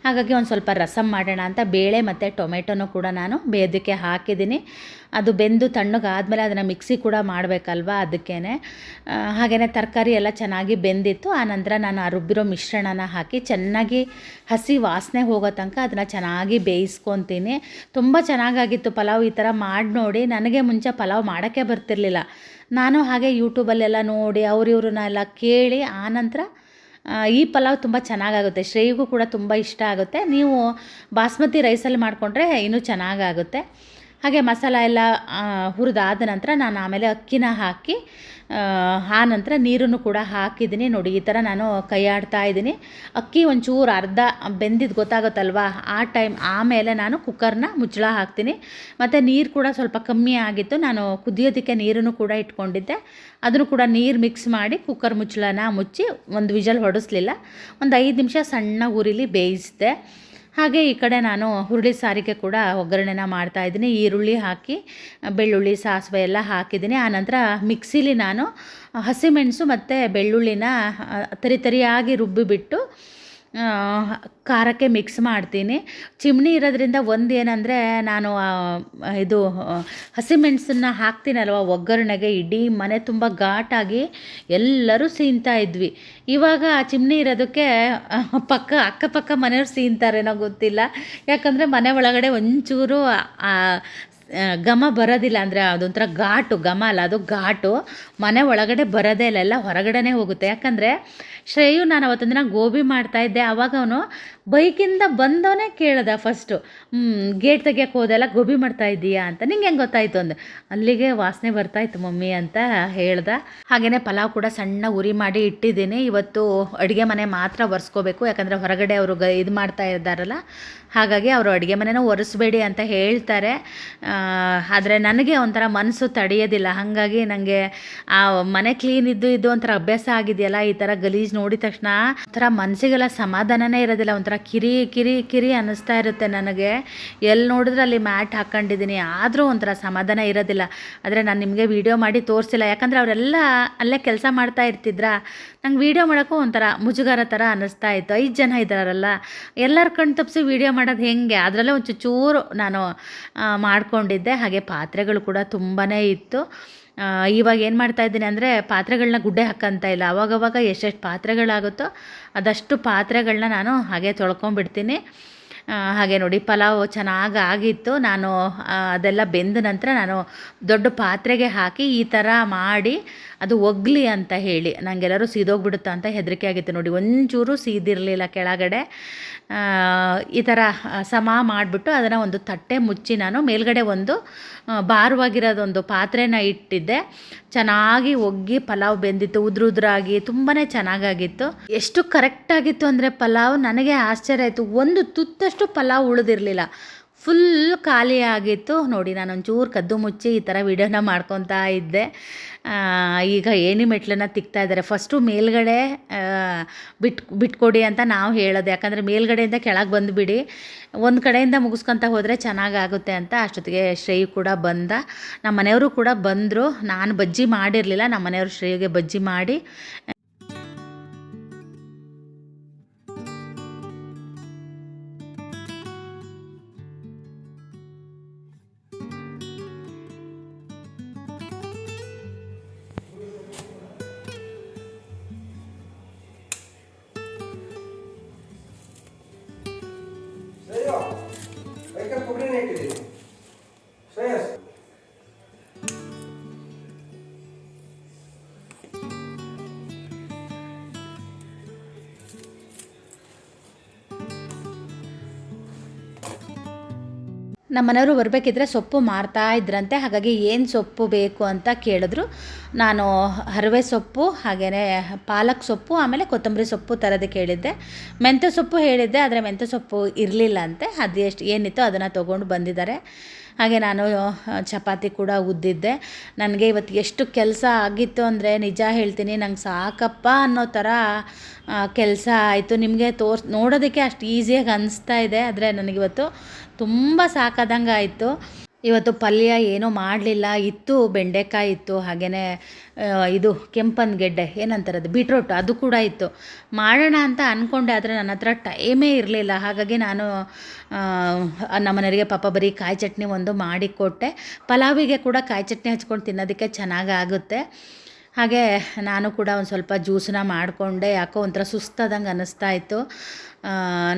ಹಾಗಾಗಿ ಒಂದು ಸ್ವಲ್ಪ ರಸಂ ಮಾಡೋಣ ಅಂತ, ಬೇಳೆ ಮತ್ತು ಟೊಮೆಟೊನೂ ಕೂಡ ನಾನು ಬೇದಕ್ಕೆ ಹಾಕಿದ್ದೀನಿ. ಅದು ಬೆಂದು ತಣ್ಣಗಾದಮೇಲೆ ಅದನ್ನು ಮಿಕ್ಸಿ ಕೂಡ ಮಾಡಬೇಕಲ್ವ ಅದಕ್ಕೇ ಹಾಗೆಯೇ ತರಕಾರಿ ಎಲ್ಲ ಚೆನ್ನಾಗಿ ಬೆಂದಿತ್ತು. ಆನಂತರ ನಾನು ಆ ರುಬ್ಬಿರೋ ಮಿಶ್ರಣನ ಹಾಕಿ ಚೆನ್ನಾಗಿ ಹಸಿ ವಾಸನೆ ಹೋಗೋ ತನಕ ಅದನ್ನು ಚೆನ್ನಾಗಿ ಬೇಯಿಸ್ಕೊತೀನಿ. ತುಂಬ ಚೆನ್ನಾಗಾಗಿತ್ತು ಪಲಾವ್ ಈ ಥರ ಮಾಡಿ ನೋಡಿ. ನನಗೆ ಮುಂಚೆ ಪಲಾವ್ ಮಾಡೋಕ್ಕೆ ಬರ್ತಿರಲಿಲ್ಲ. ನಾನು ಹಾಗೆ ಯೂಟ್ಯೂಬಲ್ಲೆಲ್ಲ ನೋಡಿ ಅವರಿವ್ರನ್ನೆಲ್ಲ ಕೇಳಿ ಆನಂತರ ಈ ಪಲಾವ್ ತುಂಬ ಚೆನ್ನಾಗಾಗುತ್ತೆ. ಶ್ರೇಯಿಗೂ ಕೂಡ ತುಂಬ ಇಷ್ಟ ಆಗುತ್ತೆ. ನೀವು ಬಾಸ್ಮತಿ ರೈಸಲ್ಲಿ ಮಾಡಿಕೊಂಡ್ರೆ ಇನ್ನೂ ಚೆನ್ನಾಗಾಗುತ್ತೆ. ಹಾಗೆ ಮಸಾಲ ಎಲ್ಲ ಹುರಿದಾದ ನಂತರ ನಾನು ಆಮೇಲೆ ಅಕ್ಕಿನ ಹಾಕಿ ಆ, ನಂತರ ನೀರನ್ನು ಕೂಡ ಹಾಕಿದ್ದೀನಿ ನೋಡಿ ಈ ಥರ ನಾನು ಕೈ ಇದ್ದೀನಿ. ಅಕ್ಕಿ ಒಂಚೂರು ಅರ್ಧ ಬೆಂದಿದ್ದು ಗೊತ್ತಾಗುತ್ತಲ್ವಾ? ಆ ಟೈಮ್ ಆಮೇಲೆ ನಾನು ಕುಕ್ಕರ್ನ ಮುಚ್ಚಳ ಹಾಕ್ತೀನಿ. ಮತ್ತು ನೀರು ಕೂಡ ಸ್ವಲ್ಪ ಕಮ್ಮಿ ಆಗಿತ್ತು ನಾನು ಕುದಿಯೋದಕ್ಕೆ ನೀರನ್ನು ಕೂಡ ಇಟ್ಕೊಂಡಿದ್ದೆ. ಅದನ್ನು ಕೂಡ ನೀರು ಮಿಕ್ಸ್ ಮಾಡಿ ಕುಕ್ಕರ್ ಮುಚ್ಚಳನ ಮುಚ್ಚಿ ಒಂದು ವಿಜಲ್ ಹೊಡಿಸ್ಲಿಲ್ಲ. ಒಂದು ಐದು ನಿಮಿಷ ಸಣ್ಣ ಉರಿಲಿ ಬೇಯಿಸಿದೆ. ಹಾಗೆ ಈ ಕಡೆ ನಾನು ಹುರುಳಿ ಸಾರಿಗೆ ಕೂಡ ಒಗ್ಗರಣೆನ ಮಾಡ್ತಾ ಇದ್ದೀನಿ. ಈರುಳ್ಳಿ ಹಾಕಿ, ಬೆಳ್ಳುಳ್ಳಿ, ಸಾಸಿವೆ ಎಲ್ಲ ಹಾಕಿದ್ದೀನಿ. ಆನಂತರ ಮಿಕ್ಸಿಲಿ ನಾನು ಹಸಿಮೆಣಸು ಮತ್ತು ಬೆಳ್ಳುಳ್ಳಿನ ತರಿತರಿಯಾಗಿ ತರಿ ತರಿಯಾಗಿ ರುಬ್ಬಿಬಿಟ್ಟು ಖಾರಕ್ಕೆ ಮಿಕ್ಸ್ ಮಾಡ್ತೀನಿ. ಚಿಮ್ಣಿ ಇರೋದ್ರಿಂದ ಒಂದು ಏನಂದರೆ ನಾನು ಇದು ಹಸಿಮೆಣಸನ್ನ ಹಾಕ್ತೀನಲ್ವ, ಒಗ್ಗರಣೆಗೆ ಇಡೀ ಮನೆ ತುಂಬ ಘಾಟಾಗಿ ಎಲ್ಲರೂ ಸೀನ್ತಾ ಇದ್ವಿ. ಇವಾಗ ಆ ಚಿಮ್ನಿ ಇರೋದಕ್ಕೆ ಪಕ್ಕ, ಅಕ್ಕಪಕ್ಕ ಮನೆಯವ್ರು ಸೀನ್ತಾರೇನೋ ಗೊತ್ತಿಲ್ಲ. ಯಾಕಂದರೆ ಮನೆ ಒಳಗಡೆ ಒಂಚೂರು ಘಮ ಬರೋದಿಲ್ಲ. ಅಂದರೆ ಅದೊಂಥರ ಘಾಟು, ಘಮ ಅಲ್ಲ, ಅದು ಘಾಟು. ಮನೆ ಒಳಗಡೆ ಬರೋದೇ ಇಲ್ಲ, ಎಲ್ಲ ಹೊರಗಡೆನೇ ಹೋಗುತ್ತೆ. ಯಾಕಂದರೆ ಶ್ರೇಯು, ನಾನು ಅವತ್ತೊಂದು ದಿನ ಗೋಬಿ ಮಾಡ್ತಾ ಇದ್ದೆ. ಆವಾಗ ಅವನು ಬೈಕಿಂದ ಬಂದವನೇ ಕೇಳ್ದ ಫಸ್ಟು ಗೇಟ್ ತೆಗಿಯೋಕೆ ಹೋದೆಲ್ಲ ಗೋಬಿ ಮಾಡ್ತಾ ಇದ್ದೀಯಾ ಅಂತ. ನಿಂಗೆ ಹೆಂಗೆ ಗೊತ್ತಾಯಿತು ಅಂದೆ. ಅಲ್ಲಿಗೆ ವಾಸನೆ ಬರ್ತಾಯಿತ್ತು ಮಮ್ಮಿ ಅಂತ ಹೇಳ್ದ. ಹಾಗೆಯೇ ಪಲಾವ್ ಕೂಡ ಸಣ್ಣ ಉರಿ ಮಾಡಿ ಇಟ್ಟಿದ್ದೀನಿ. ಇವತ್ತು ಅಡುಗೆ ಮನೆ ಮಾತ್ರ ಒರೆಸ್ಕೋಬೇಕು. ಯಾಕಂದರೆ ಹೊರಗಡೆ ಅವರು ಗ ಇದು ಮಾಡ್ತಾ ಇದ್ದಾರಲ್ಲ. ಹಾಗಾಗಿ ಅವರು ಅಡುಗೆ ಮನೆನ ಒರೆಸ್ಬೇಡಿ ಅಂತ ಹೇಳ್ತಾರೆ. ಆದರೆ ನನಗೆ ಒಂಥರ ಮನಸ್ಸು ತಡೆಯೋದಿಲ್ಲ. ಹಾಗಾಗಿ ನನಗೆ ಆ ಮನೆ ಕ್ಲೀನ್ ಇದ್ದು ಇದ್ದು ಒಂಥರ ಅಭ್ಯಾಸ ಆಗಿದೆಯಲ್ಲ, ಈ ಥರ ಗಲೀಜು ನೋಡಿದ ತಕ್ಷಣ ಒಂಥರ ಮನಸ್ಸಿಗೆಲ್ಲ ಸಮಾಧಾನನೇ ಇರೋದಿಲ್ಲ, ಒಂಥರ ಕಿರಿ ಕಿರಿ ಕಿರಿ ಅನ್ನಿಸ್ತಾ ಇರುತ್ತೆ ನನಗೆ. ಎಲ್ಲಿ ನೋಡಿದ್ರೆ ಅಲ್ಲಿ ಮ್ಯಾಟ್ ಹಾಕ್ಕೊಂಡಿದ್ದೀನಿ ಆದರೂ ಒಂಥರ ಸಮಾಧಾನ ಇರೋದಿಲ್ಲ. ಆದರೆ ನಾನು ನಿಮಗೆ ವೀಡಿಯೋ ಮಾಡಿ ತೋರಿಸಿಲ್ಲ, ಯಾಕಂದರೆ ಅವರೆಲ್ಲ ಅಲ್ಲೇ ಕೆಲಸ ಮಾಡ್ತಾ ಇರ್ತಿದ್ರ? ನಂಗೆ ವೀಡಿಯೋ ಮಾಡೋಕ್ಕೂ ಒಂಥರ ಮುಜುಗರ ಥರ ಅನ್ನಿಸ್ತಾ ಇತ್ತು. ಐದು ಜನ ಇದ್ದಾರಲ್ಲ ಎಲ್ಲರ ಕಣ್ಣು ತಪ್ಪಿಸಿ ವೀಡಿಯೋ ಮಾಡೋದು ಹೆಂಗೆ? ಅದರಲ್ಲೇ ಒಂದು ಚೂರು ನಾನು ಮಾಡಿಕೊಂಡಿದ್ದೆ. ಹಾಗೆ ಪಾತ್ರೆಗಳು ಕೂಡ ತುಂಬಾ ಇತ್ತು. ಇವಾಗ ಏನು ಮಾಡ್ತಾ ಇದ್ದೀನಿ ಅಂದರೆ ಪಾತ್ರೆಗಳನ್ನ ಗುಡ್ಡೆ ಹಾಕಂತ ಇಲ್ಲ. ಅವಾಗವಾಗ ಎಷ್ಟೆಷ್ಟು ಪಾತ್ರೆಗಳಾಗುತ್ತೋ ಅದಷ್ಟು ಪಾತ್ರೆಗಳನ್ನ ನಾನು ಹಾಗೆ ತೊಳ್ಕೊಂಡ್ಬಿಡ್ತೀನಿ. ಹಾಗೆ ನೋಡಿ, ಪಲಾವ್ ಚೆನ್ನಾಗಿ ಆಗಿತ್ತು. ನಾನು ಅದೆಲ್ಲ ಬೆಂದ ನಂತರ ನಾನು ದೊಡ್ಡ ಪಾತ್ರೆಗೆ ಹಾಕಿ ಈ ಥರ ಮಾಡಿ ಅದು ಒಗ್ಲಿ ಅಂತ ಹೇಳಿ. ನನಗೆಲ್ಲರೂ ಸೀದೋಗ್ಬಿಡುತ್ತಾ ಅಂತ ಹೆದರಿಕೆ ಆಗಿತ್ತು ನೋಡಿ. ಒಂಚೂರು ಸೀದಿರಲಿಲ್ಲ ಕೆಳಗಡೆ. ಈ ಥರ ಸಮ ಮಾಡಿಬಿಟ್ಟು ಅದನ್ನು ಒಂದು ತಟ್ಟೆ ಮುಚ್ಚಿ ನಾನು ಮೇಲ್ಗಡೆ ಒಂದು ಭಾರವಾಗಿರೋದೊಂದು ಪಾತ್ರೆನ ಇಟ್ಟಿದ್ದೆ. ಚೆನ್ನಾಗಿ ಒಗ್ಗಿ ಪಲಾವ್ ಬೆಂದಿತ್ತು, ಉದ್ರ ಉದ್ರಾಗಿ ತುಂಬಾ ಚೆನ್ನಾಗಾಗಿತ್ತು. ಎಷ್ಟು ಕರೆಕ್ಟಾಗಿತ್ತು ಅಂದರೆ ಪಲಾವ್, ನನಗೆ ಆಶ್ಚರ್ಯ ಆಯಿತು. ಒಂದು ತುತ್ತಷ್ಟು ಪಲಾವ್ ಉಳಿದಿರಲಿಲ್ಲ. ಫುಲ್ ಖಾಲಿ ಆಗಿತ್ತು. ನೋಡಿ ನಾನು ಒಂಚೂರು ಕದ್ದು ಮುಚ್ಚಿ ಈ ಥರ ವಿಡಿಯೋನ ಮಾಡ್ಕೊತಾ ಇದ್ದೆ. ಈಗ ಏಣಿ ಮೆಟ್ಲನ್ನ ತಿಕ್ತಾ ಇದ್ದಾರೆ. ಫಸ್ಟು ಮೇಲ್ಗಡೆ ಬಿಟ್, ಬಿಟ್ಕೊಡಿ ಅಂತ ನಾವು ಹೇಳೋದು. ಯಾಕಂದರೆ ಮೇಲ್ಗಡೆಯಿಂದ ಕೆಳಗೆ ಬಂದುಬಿಡಿ. ಒಂದು ಕಡೆಯಿಂದ ಮುಗಿಸ್ಕೊತ ಹೋದರೆ ಚೆನ್ನಾಗಾಗುತ್ತೆ ಅಂತ ಅಷ್ಟೊತ್ತಿಗೆ ಶ್ರೇಯು ಕೂಡ ಬಂದ. ನಮ್ಮ ಮನೆಯವರು ಕೂಡ ಬಂದರು. ನಾನು ಬಜ್ಜಿ ಮಾಡಿರಲಿಲ್ಲ. ನಮ್ಮ ಮನೆಯವರು ಶ್ರೇಯುಗೆ ಬಜ್ಜಿ ಮಾಡಿ ఇక్కడ కుట్రనేటిది ನಮ್ಮ ಮನೆಯವರು ಬರಬೇಕಿದ್ರೆ ಸೊಪ್ಪು ಮಾರ್ತಾ ಇದ್ರಂತೆ, ಹಾಗಾಗಿ ಏನು ಸೊಪ್ಪು ಬೇಕು ಅಂತ ಕೇಳಿದ್ರು. ನಾನು ಹರವೆ ಸೊಪ್ಪು ಹಾಗೆಯೇ ಪಾಲಕ್ ಸೊಪ್ಪು, ಆಮೇಲೆ ಕೊತ್ತಂಬರಿ ಸೊಪ್ಪು ತರೋದು ಕೇಳಿದ್ದೆ. ಮೆಂತ್ಯ ಸೊಪ್ಪು ಹೇಳಿದ್ದೆ, ಆದರೆ ಮೆಂತ್ಯ ಸೊಪ್ಪು ಇರಲಿಲ್ಲ ಅಂತೆ. ಅದು ಎಷ್ಟು ಏನಿತ್ತು ಅದನ್ನು ತೊಗೊಂಡು ಬಂದಿದ್ದಾರೆ. ಹಾಗೆ ನಾನು ಚಪಾತಿ ಕೂಡ ಉದ್ದಿದ್ದೆ. ನನಗೆ ಇವತ್ತು ಎಷ್ಟು ಕೆಲಸ ಆಗಿತ್ತು ಅಂದರೆ ನಿಜ ಹೇಳ್ತೀನಿ, ನಂಗೆ ಸಾಕಪ್ಪ ಅನ್ನೋ ಥರ ಕೆಲಸ ಆಯಿತು. ನಿಮಗೆ ತೋರ್ಸ್, ನೋಡೋದಕ್ಕೆ ಅಷ್ಟು ಈಸಿಯಾಗಿ ಅನಿಸ್ತಾ ಇದೆ, ಆದರೆ ನನಗಿವತ್ತು ತುಂಬ ಸಾಕಾದಂಗೆ ಆಯಿತು. ಇವತ್ತು ಪಲ್ಯ ಏನೂ ಮಾಡಲಿಲ್ಲ. ಇತ್ತು, ಬೆಂಡೆಕಾಯಿ ಇತ್ತು ಹಾಗೆಯೇ ಇದು ಕೆಂಪನ ಗೆಡ್ಡೆ ಏನಂತಾರೆ ಅದು ಬೀಟ್ರೋಟ್, ಅದು ಕೂಡ ಇತ್ತು. ಮಾಡೋಣ ಅಂತ ಅಂದ್ಕೊಂಡೆ ಆದರೆ ನನ್ನ ಹತ್ರ ಟೈಮೇ ಇರಲಿಲ್ಲ. ಹಾಗಾಗಿ ನಾನು ನಮ್ಮ ನಮ್ಮನೆಯವರಿಗೆ ಪಾಪ ಬರೀ ಕಾಯಿ ಚಟ್ನಿ ಒಂದು ಮಾಡಿಕೊಟ್ಟೆ ಪಲಾವಿಗೆ ಕೂಡ ಕಾಯಿ ಚಟ್ನಿ ಹಚ್ಕೊಂಡು ತಿನ್ನೋದಕ್ಕೆ ಚೆನ್ನಾಗಾಗುತ್ತೆ ಹಾಗೆ ನಾನು ಕೂಡ ಒಂದು ಸ್ವಲ್ಪ ಜ್ಯೂಸನ್ನ ಮಾಡಿಕೊಂಡೆ. ಯಾಕೋ ಒಂಥರ ಸುಸ್ತಾದಂಗೆ ಅನ್ನಿಸ್ತಾ ಇತ್ತು.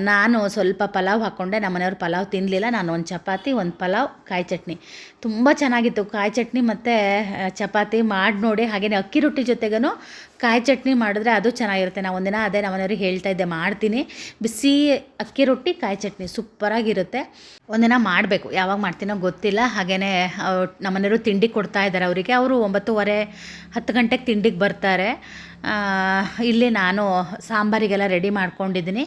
ನಾನು ಸ್ವಲ್ಪ ಪಲಾವ್ ಹಾಕ್ಕೊಂಡೆ ನಮ್ಮ ಮನೆಯವ್ರು ಪಲಾವ್ ತಿನ್ನಲಿಲ್ಲ ನಾನು ಒಂದು ಚಪಾತಿ, ಒಂದು ಪಲಾವ್, ಕಾಯಿ ಚಟ್ನಿ. ತುಂಬ ಚೆನ್ನಾಗಿತ್ತು. ಕಾಯಿ ಚಟ್ನಿ ಮತ್ತು ಚಪಾತಿ ಮಾಡಿ ನೋಡಿ ಹಾಗೆಯೇ ಅಕ್ಕಿ ರೊಟ್ಟಿ ಜೊತೆಗೂ ಕಾಯಿ ಚಟ್ನಿ ಮಾಡಿದ್ರೆ ಅದು ಚೆನ್ನಾಗಿರುತ್ತೆ. ನಾನು ಒಂದಿನ ಅದೇ ನಮ್ಮ ಮನೆಯವ್ರಿಗೆ ಹೇಳ್ತಾ ಇದ್ದೆ, ಮಾಡ್ತೀನಿ. ಬಿಸಿ ಅಕ್ಕಿ ರೊಟ್ಟಿ, ಕಾಯಿ ಚಟ್ನಿ ಸೂಪರಾಗಿರುತ್ತೆ. ಒಂದಿನ ಮಾಡಬೇಕು. ಯಾವಾಗ ಮಾಡ್ತೀನೋ ಗೊತ್ತಿಲ್ಲ. ಹಾಗೆಯೇ ನಮ್ಮ ಮನೆಯವರು ತಿಂಡಿ ಕೊಡ್ತಾ ಇದ್ದಾರೆ ಅವರಿಗೆ. ಅವರು ಒಂಬತ್ತುವರೆ, ಹತ್ತು ಗಂಟೆಗೆ ತಿಂಡಿಗೆ ಬರ್ತಾರೆ. ಇಲ್ಲಿ ನಾನು ಸಾಂಬಾರಿಗೆಲ್ಲ ರೆಡಿ ಮಾಡ್ಕೊಂಡಿದ್ದೀನಿ.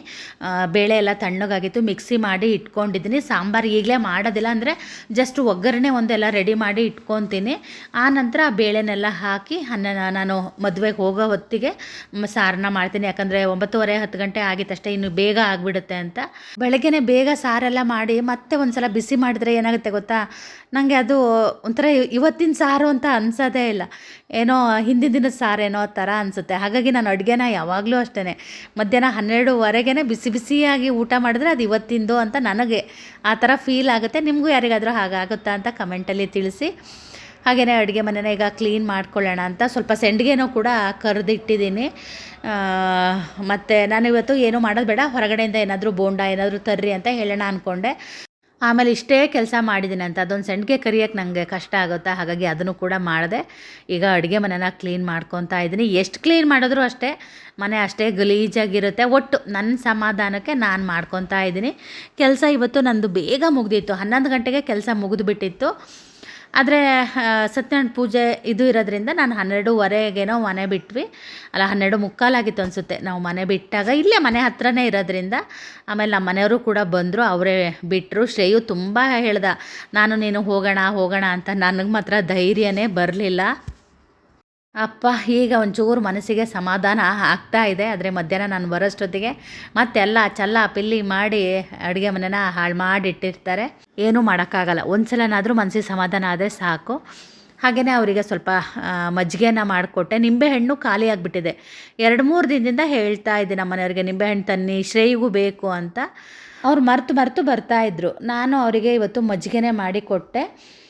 ಬೇಳೆ ಎಲ್ಲ ತಣ್ಣಗಾಗಿತ್ತು, ಮಿಕ್ಸಿ ಮಾಡಿ ಇಟ್ಕೊಂಡಿದ್ದೀನಿ. ಸಾಂಬಾರು ಈಗಲೇ ಮಾಡೋದಿಲ್ಲ ಅಂದರೆ ಜಸ್ಟ್ ಒಗ್ಗರಣೆ ಒಂದೆಲ್ಲ ರೆಡಿ ಮಾಡಿ ಇಟ್ಕೊತೀನಿ. ಆ ನಂತರ ಆ ಬೇಳೆನೆಲ್ಲ ಹಾಕಿ ಅನ್ನ ನಾನು ಮದುವೆಗೆ ಹೋಗೋ ಹೊತ್ತಿಗೆ ಸಾರನ್ನ ಮಾಡ್ತೀನಿ. ಯಾಕಂದರೆ ಒಂಬತ್ತುವರೆ ಹತ್ತು ಗಂಟೆ ಆಗಿತ್ತಷ್ಟೇ ಇನ್ನು ಬೇಗ ಆಗಿಬಿಡುತ್ತೆ ಅಂತ. ಬೆಳಗ್ಗೆನೆ ಬೇಗ ಸಾರೆಲ್ಲ ಮಾಡಿ ಮತ್ತೆ ಒಂದು ಸಲ ಬಿಸಿ ಮಾಡಿದ್ರೆ ಏನಾಗುತ್ತೆ ಗೊತ್ತಾ? ನನಗೆ ಅದು ಒಂಥರ ಇವತ್ತಿನ ಸಾರು ಅಂತ ಅನ್ಸೋದೇ ಇಲ್ಲ. ಏನೋ ಹಿಂದಿನ ದಿನದ ಸಾರೇನೋ ಥರ ಅನಿಸುತ್ತೆ. ಹಾಗಾಗಿ ನಾನು ಅಡುಗೆನ ಯಾವಾಗಲೂ ಅಷ್ಟೇ ಮಧ್ಯಾಹ್ನ ಹನ್ನೆರಡುವರೆಗೆ ಬಿಸಿ ಬಿಸಿಯಾಗಿ ಊಟ ಮಾಡಿದ್ರೆ ಅದು ಇವತ್ತಿಂದು ಅಂತ ನನಗೆ ಆ ಥರ ಫೀಲ್ ಆಗುತ್ತೆ. ನಿಮಗೂ ಯಾರಿಗಾದರೂ ಹಾಗಾಗುತ್ತಾ ಅಂತ ಕಮೆಂಟಲ್ಲಿ ತಿಳಿಸಿ. ಹಾಗೆಯೇ ಅಡುಗೆ ಮನೆನ ಈಗ ಕ್ಲೀನ್ ಮಾಡ್ಕೊಳ್ಳೋಣ ಅಂತ ಸ್ವಲ್ಪ ಸೆಂಡ್ಗೆನೂ ಕೂಡ ಕರೆದಿಟ್ಟಿದ್ದೀನಿ. ಮತ್ತು ನಾನು ಇವತ್ತು ಏನೂ ಮಾಡೋದು ಬೇಡ. ಹೊರಗಡೆಯಿಂದ ಏನಾದರೂ ಬೋಂಡ, ಏನಾದರೂ ತರ್ರಿ ಅಂತ ಹೇಳೋಣ ಅಂದ್ಕೊಂಡೆ ಆಮೇಲೆ ಇಷ್ಟೇ ಕೆಲಸ ಮಾಡಿದ್ದೀನಿ ಅಂತ. ಅದೊಂದು ಸೆಂಡ್ಗೆ ಕರಿಯೋಕ್ಕೆ ನನಗೆ ಕಷ್ಟ ಆಗುತ್ತಾ? ಹಾಗಾಗಿ ಅದನ್ನು ಕೂಡ ಮಾಡಿದೆ. ಈಗ ಅಡುಗೆ ಮನೆನ ಕ್ಲೀನ್ ಮಾಡ್ಕೊತಾ ಇದ್ದೀನಿ. ಎಷ್ಟು ಕ್ಲೀನ್ ಮಾಡಿದ್ರು ಅಷ್ಟೇ ಮನೆ ಅಷ್ಟೇ ಗಲೀಜಾಗಿರುತ್ತೆ. ಒಟ್ಟು ನನ್ನ ಸಮಾಧಾನಕ್ಕೆ ನಾನು ಮಾಡ್ಕೊತಾ ಇದ್ದೀನಿ. ಕೆಲಸ ಇವತ್ತು ನಂದು ಬೇಗ ಮುಗ್ದಿತ್ತು. ಹನ್ನೊಂದು ಗಂಟೆಗೆ ಕೆಲಸ ಮುಗಿದುಬಿಟ್ಟಿತ್ತು. ಆದರೆ ಸತ್ಯನಾರಾಯಣ ಪೂಜೆ ಇದು ಇರೋದ್ರಿಂದ ನಾನು ಹನ್ನೆರಡೂವರೆಗೇನೋ ಮನೆ ಬಿಟ್ವಿ. ಅಲ್ಲ, ಹನ್ನೆರಡು ಮುಕ್ಕಾಲಾಗಿತ್ತು ಅನಿಸುತ್ತೆ. ನಾವು ಮನೆ ಬಿಟ್ಟಾಗ ಇಲ್ಲೇ ಮನೆ ಹತ್ರನೇ ಇರೋದ್ರಿಂದ ಆಮೇಲೆ ನಮ್ಮ ಮನೆಯವರು ಕೂಡ ಬಂದರು, ಅವರೇ ಬಿಟ್ಟರು ಶ್ರೇಯು ತುಂಬ ಹೇಳ್ದ, ನಾನು ನೀನು ಹೋಗೋಣ ಹೋಗೋಣ ಅಂತ. ನನಗೆ ಮಾತ್ರ ಧೈರ್ಯನೇ ಬರಲಿಲ್ಲ. ಅಪ್ಪ ಈಗ ಒಂಚೂರು ಮನಸ್ಸಿಗೆ ಸಮಾಧಾನ ಆಗ್ತಾ ಇದೆ. ಆದರೆ ಮಧ್ಯಾಹ್ನ ನಾನು ಬರೋಷ್ಟೊತ್ತಿಗೆ ಮತ್ತೆಲ್ಲ ಚಲ್ಲ ಪಿಲ್ಲಿ ಮಾಡಿ ಅಡುಗೆ ಮನೆನ ಹಾಳು ಮಾಡಿಟ್ಟಿರ್ತಾರೆ. ಏನೂ ಮಾಡೋಕ್ಕಾಗಲ್ಲ. ಒಂದು ಸಲನಾದರೂ ಮನಸ್ಸಿಗೆ ಸಮಾಧಾನ ಆದರೆ ಸಾಕು. ಹಾಗೆಯೇ ಅವರಿಗೆ ಸ್ವಲ್ಪ ಮಜ್ಜಿಗೆನ ಮಾಡಿಕೊಟ್ಟೆ. ನಿಂಬೆಹಣ್ಣು ಖಾಲಿ ಆಗಿಬಿಟ್ಟಿದೆ. ಎರಡು ಮೂರು ದಿನದಿಂದ ಹೇಳ್ತಾ ಇದ್ದೆ ನಮ್ಮ ಮನೆಯವ್ರಿಗೆ ನಿಂಬೆಹಣ್ಣು ತನ್ನಿ ಶ್ರೇಯಿಗೂ ಬೇಕು ಅಂತ. ಅವ್ರು ಮರೆತು ಮರೆತು ಬರ್ತಾಯಿದ್ರು ನಾನು ಅವರಿಗೆ ಇವತ್ತು ಮಜ್ಜಿಗೆನೇ ಮಾಡಿ ಕೊಟ್ಟೆ. ಆ,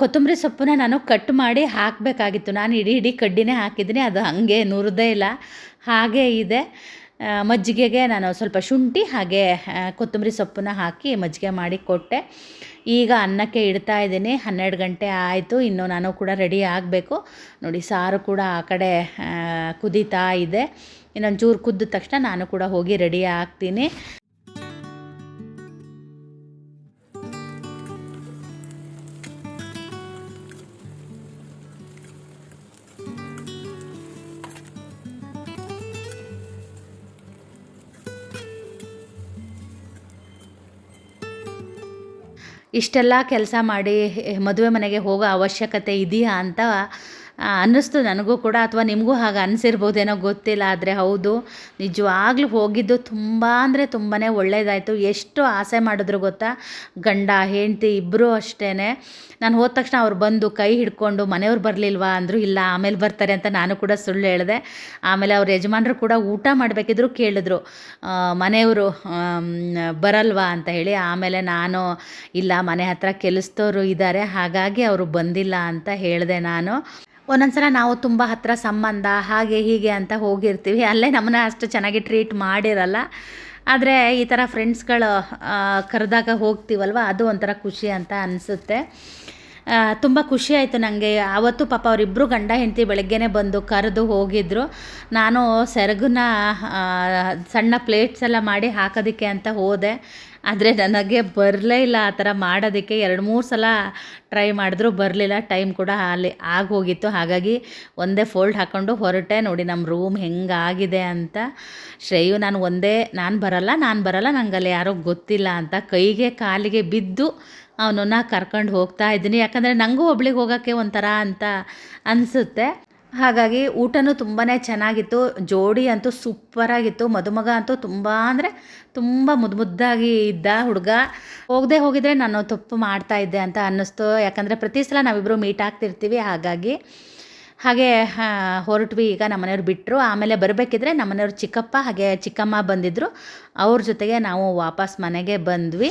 ಕೊತ್ತಂಬರಿ ಸೊಪ್ಪನ್ನ ನಾನು ಕಟ್ ಮಾಡಿ ಹಾಕಬೇಕಾಗಿತ್ತು. ನಾನು ಇಡೀ ಇಡೀ ಕಡ್ಡಿನೇ ಹಾಕಿದ್ದೀನಿ. ಅದು ಹಾಗೆ ನುರಿದೇ ಇಲ್ಲ. ಹಾಗೇ ಇದೆ. ಮಜ್ಜಿಗೆಗೆ ನಾನು ಸ್ವಲ್ಪ ಶುಂಠಿ, ಹಾಗೆ ಕೊತ್ತಂಬರಿ ಸೊಪ್ಪನ್ನ ಹಾಕಿ ಮಜ್ಜಿಗೆ ಮಾಡಿ ಕೊಟ್ಟೆ. ಈಗ ಅನ್ನಕ್ಕೆ ಇಡ್ತಾ ಇದ್ದೀನಿ. ಹನ್ನೆರಡು ಗಂಟೆ ಆಯಿತು. ಇನ್ನು ನಾನು ಕೂಡ ರೆಡಿ ಆಗಬೇಕು. ನೋಡಿ, ಸಾರು ಕೂಡ ಆ ಕಡೆ ಕುದೀತಾ ಇದೆ. ಇನ್ನೊಂದು ಚೂರು ಕುದ್ದ ತಕ್ಷಣ ನಾನು ಕೂಡ ಹೋಗಿ ರೆಡಿ ಆಗ್ತೀನಿ. ಇಷ್ಟೆಲ್ಲ ಕೆಲಸ ಮಾಡಿ ಮದುವೆ ಮನೆಗೆ ಹೋಗೋ ಅವಶ್ಯಕತೆ ಇದೆಯಾ ಅಂತ ಅನ್ನಿಸ್ತು ನನಗೂ ಕೂಡ, ಅಥವಾ ನಿಮಗೂ ಹಾಗೆ ಅನಿಸಿರ್ಬೋದೇನೋ ಗೊತ್ತಿಲ್ಲ, ಆದರೆ ಹೌದು, ನಿಜವಾಗ್ಲೂ ಹೋಗಿದ್ದು ತುಂಬ ಅಂದರೆ ತುಂಬಾ ಒಳ್ಳೆಯದಾಯಿತು ಎಷ್ಟು ಆಸೆ ಮಾಡಿದ್ರು ಗೊತ್ತಾ? ಗಂಡ, ಹೆಂಡತಿ ಇಬ್ಬರೂ ಅಷ್ಟೇ ನಾನು ಹೋದ ತಕ್ಷಣ ಅವ್ರು ಬಂದು ಕೈ ಹಿಡ್ಕೊಂಡು, ಮನೆಯವ್ರು ಬರಲಿಲ್ವಾ ಅಂದರು, ಇಲ್ಲ, ಆಮೇಲೆ ಬರ್ತಾರೆ ಅಂತ ನಾನು ಕೂಡ ಸುಳ್ಳು ಹೇಳಿದೆ. ಆಮೇಲೆ ಅವ್ರ ಯಜಮಾನರು ಕೂಡ ಊಟ ಮಾಡಬೇಕಿದ್ರು ಕೇಳಿದ್ರು. ಮನೆಯವರು ಬರಲ್ವಾ ಅಂತ ಹೇಳಿ, ಆಮೇಲೆ ನಾನು, ಇಲ್ಲ, ಮನೆ ಹತ್ರ ಕೆಲಸದವರು ಇದ್ದಾರೆ ಹಾಗಾಗಿ ಅವರು ಬಂದಿಲ್ಲ ಅಂತ ಹೇಳಿದೆ ನಾನು. ಒಂದೊಂದ್ಸಲ ನಾವು ತುಂಬ ಹತ್ರ ಸಂಬಂಧ, ಹಾಗೆ ಹೀಗೆ ಅಂತ ಹೋಗಿರ್ತೀವಿ. ಅಲ್ಲೇ ನಮ್ಮನ್ನ ಅಷ್ಟು ಚೆನ್ನಾಗಿ ಟ್ರೀಟ್ ಮಾಡಿರಲ್ಲ. ಆದರೆ ಈ ಥರ ಫ್ರೆಂಡ್ಸ್ಗಳು ಕರೆದಾಗ ಹೋಗ್ತೀವಲ್ವ? ಅದು ಒಂಥರ ಖುಷಿ ಅಂತ ಅನಿಸುತ್ತೆ. ತುಂಬ ಖುಷಿ ಆಯಿತು ನನಗೆ ಆವತ್ತು ಪಾಪ ಅವರಿಬ್ಬರು ಗಂಡ ಹೆಂಡತಿ ಬೆಳಗ್ಗೆನೇ ಬಂದು ಕರೆದು ಹೋಗಿದ್ದರು ನಾನು ಸೆರಗನ್ನ ಸಣ್ಣ ಪ್ಲೇಟ್ಸ್ ಎಲ್ಲ ಮಾಡಿ ಹಾಕೋದಕ್ಕೆ ಅಂತ ಹೋದೆ. ಆದರೆ ನನಗೆ ಬರಲೇ ಇಲ್ಲ ಆ ಥರ ಮಾಡೋದಕ್ಕೆ ಎರಡು ಮೂರು ಸಲ ಟ್ರೈ ಮಾಡಿದ್ರು, ಬರಲಿಲ್ಲ. ಟೈಮ್ ಕೂಡ ಅಲ್ಲಿ ಆಗೋಗಿತ್ತು. ಹಾಗಾಗಿ ಒಂದೇ ಫೋಲ್ಡ್ ಹಾಕ್ಕೊಂಡು ಹೊರಟೆ ನೋಡಿ ನಮ್ಮ ರೂಮ್ ಹೆಂಗಾಗಿದೆ ಅಂತ. ಶ್ರೇಯು, ನಾನು ಒಂದೇ, ನಾನು ಬರಲ್ಲ ನಾನು ಬರಲ್ಲ ನನಗೆ ಅಲ್ಲಿ ಯಾರೋ ಗೊತ್ತಿಲ್ಲ ಅಂತ ಕೈಗೆ ಕಾಲಿಗೆ ಬಿದ್ದು ಅವನನ್ನು ಕರ್ಕೊಂಡು ಹೋಗ್ತಾ ಇದ್ದೀನಿ. ಯಾಕಂದರೆ ನನಗೂ ಒಬ್ಳಿಗೆ ಹೋಗೋಕ್ಕೆ ಒಂಥರ ಅಂತ ಅನಿಸುತ್ತೆ. ಹಾಗಾಗಿ ಊಟನೂ ತುಂಬಾ ಚೆನ್ನಾಗಿತ್ತು. ಜೋಡಿ ಅಂತೂ ಸೂಪರಾಗಿತ್ತು. ಮದುಮಗ ಅಂತೂ ತುಂಬ ಅಂದರೆ ತುಂಬ ಮುದ್ದು ಮುದ್ದಾಗಿ ಇದ್ದ ಹುಡುಗ. ಹೋಗದೆ ಹೋಗಿದ್ರೆ ನಾನು ತಪ್ಪು ಮಾಡ್ತಾ ಇದ್ದೆ ಅಂತ ಅನ್ನಿಸ್ತು. ಯಾಕಂದರೆ ಪ್ರತಿ ಸಲ ನಾವಿಬ್ಬರು ಮೀಟ್ ಆಗ್ತಿರ್ತೀವಿ. ಹಾಗಾಗಿ ಹಾಗೆ ಹೊರಟ್ವಿ. ಈಗ ನಮ್ಮನೆಯವ್ರು ಬಿಟ್ಟರು ಆಮೇಲೆ ಬರಬೇಕಿದ್ರೆ ನಮ್ಮನೆಯವ್ರು ಚಿಕ್ಕಪ್ಪ ಹಾಗೆ ಚಿಕ್ಕಮ್ಮ ಬಂದಿದ್ದರು ಅವ್ರ ಜೊತೆಗೆ ನಾವು ವಾಪಸ್ ಮನೆಗೆ ಬಂದ್ವಿ.